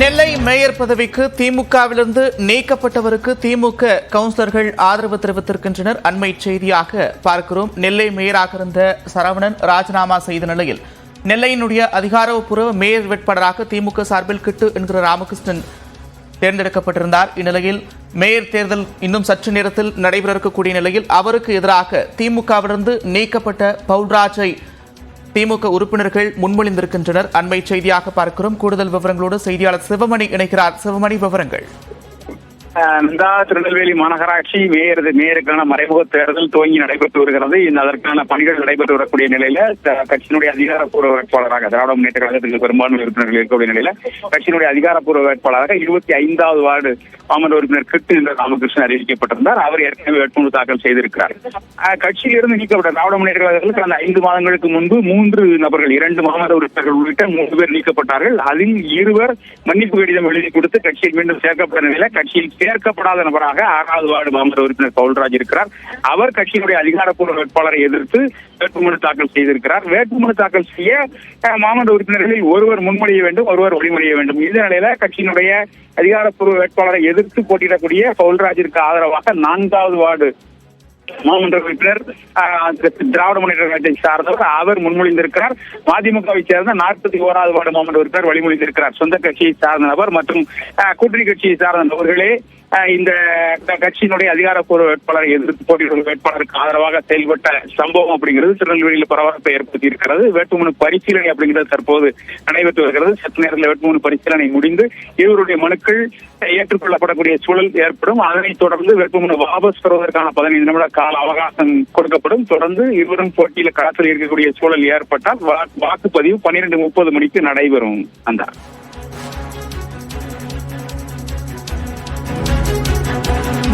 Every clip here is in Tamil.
நெல்லை மேயர் பதவிக்கு திமுகவிலிருந்து நீக்கப்பட்டவருக்கு திமுக கவுன்சிலர்கள் ஆதரவு தெரிவித்திருக்கின்றனர். அண்மை செய்தியாக பார்க்கிறோம். நெல்லை மேயராக இருந்த சரவணன் ராஜினாமா செய்த நிலையில் நெல்லையினுடைய அதிகாரப்பூர்வ மேயர் வேட்பாளராக திமுக சார்பில் கிட்டு என்கிற ராமகிருஷ்ணன் தேர்ந்தெடுக்கப்பட்டிருந்தார். இந்நிலையில் மேயர் தேர்தல் இன்னும் சற்று நேரத்தில் நடைபெற இருக்கக்கூடிய நிலையில் அவருக்கு எதிராக திமுகவிலிருந்து நீக்கப்பட்ட பவுல்ராஜை திமுக உறுப்பினர்கள் முன்மொழிந்திருக்கின்றனர். அண்மை செய்தியாக பார்க்கிறோம். கூடுதல் விவரங்களோடு செய்தியாளர் சிவமணி இணைக்கிறார் சிவமணி விவரங்கள். நந்தா திருநெல்வேலி மாநகராட்சி மேயர் மேயருக்கான மறைமுக தேர்தல் துவங்கி நடைபெற்று வருகிறது. இந்த அதற்கான பணிகள் நடைபெற்று வரக்கூடிய நிலையில கட்சியினுடைய அதிகாரப்பூர்வ வேட்பாளராக திராவிட முன்னேற்ற கழகத்துக்கு பெரும்பான்மை உறுப்பினர்கள் இருக்கக்கூடிய நிலையில கட்சியினுடைய அதிகாரப்பூர்வ வேட்பாளராக இருபத்தி ஐந்தாவது வார்டு மாமன்ற உறுப்பினர் கிட்டு என்ற ராமகிருஷ்ணன் அறிவிக்கப்பட்டிருந்தார். அவர் ஏற்கனவே வேட்புமனு தாக்கல் செய்திருக்கிறார். ஆஹ் கட்சியிலிருந்து நீக்கப்பட்ட திராவிட முன்னேற்ற கழகத்தில் கடந்த ஐந்து மாதங்களுக்கு முன்பு மூன்று நபர்கள் இரண்டு மாமத உறுப்பினர்கள் உள்ளிட்ட மூன்று பேர் நீக்கப்பட்டார்கள். அதில் இருவர் மன்னிப்பு கடிதம் எழுதி கொடுத்து கட்சியில் மீண்டும் சேர்க்கப்பட்ட நிலையில கட்சியில் சேர்க்கப்படாத நபராக ஆறாவது வார்டு மாமன்ற உறுப்பினர் பவுல்ராஜ் இருக்கிறார். அவர் கட்சியினுடைய அதிகாரப்பூர்வ வேட்பாளரை எதிர்த்து வேட்புமனு தாக்கல் செய்திருக்கிறார். வேட்புமனு தாக்கல் செய்ய மாமன்ற உறுப்பினர்களில் ஒருவர் முன்மொழிய வேண்டும் ஒருவர் வழிமொழிய வேண்டும். இந்த நிலையில கட்சியினுடைய அதிகாரப்பூர்வ வேட்பாளரை எதிர்த்து போட்டியிடக்கூடிய பவுல்ராஜிற்கு ஆதரவாக நான்காவது வார்டு மாமன்ற உறுப்பினர் ஆஹ், திராவிட முன்னேற்ற கழகத்தை சார்ந்தவர் அவர் முன்மொழிந்திருக்கிறார். மதிமுகவை சேர்ந்த நாற்பத்தி ஓராவது வார்டு மாமன்ற உறுப்பினர் வழிமொழிந்திருக்கிறார். சொந்த கட்சியை சார்ந்த நபர் மற்றும் ஆஹ், கூட்டணி கட்சியை சார்ந்த நபர்களே இந்த கட்சியினுடைய அதிகாரப்பூர்வ வேட்பாளரை எதிர்த்து போட்டியிடும் வேட்பாளருக்கு ஆதரவாக செயல்பட்ட சம்பவம் அப்படிங்கிறது திருநெல்வேலியில் பரபரப்பை ஏற்படுத்தி இருக்கிறது வேட்புமனு பரிசீலனை அப்படிங்கிறது தற்போது நடைபெற்று வருகிறது. சற்று நேரத்தில் வேட்புமனு பரிசீலனை முடிந்து இவருடைய மனுக்கள் ஏற்றுக்கொள்ளப்படக்கூடிய சூழல் ஏற்படும். அதனைத் தொடர்ந்து வேட்புமனு வாபஸ் பெறுவதற்கான பதினைந்து நிமிட கால அவகாசம் கொடுக்கப்படும். தொடர்ந்து இருவரும் போட்டியில் களத்தில் இருக்கக்கூடிய சூழல் ஏற்பட்டால் வா- வாக்குப்பதிவு பன்னிரண்டு முப்பது மணிக்கு நடைபெறும். அந்த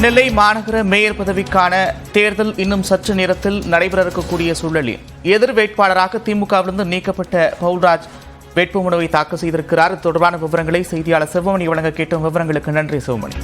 நெல்லை மாநகர மேயர் பதவிக்கான தேர்தல் இன்னும் சற்று நேரத்தில் நடைபெற இருக்கக்கூடிய சூழலில் எதிர் வேட்பாளராக திமுகவிலிருந்து நீக்கப்பட்ட பவுல்ராஜ் வேட்புமனுவை தாக்கல் செய்திருக்கிறார். தொடர்பான விவரங்களை செய்தியாளர் சிவமணி வழங்க கேட்டும். விவரங்களுக்கு நன்றி சிவமணி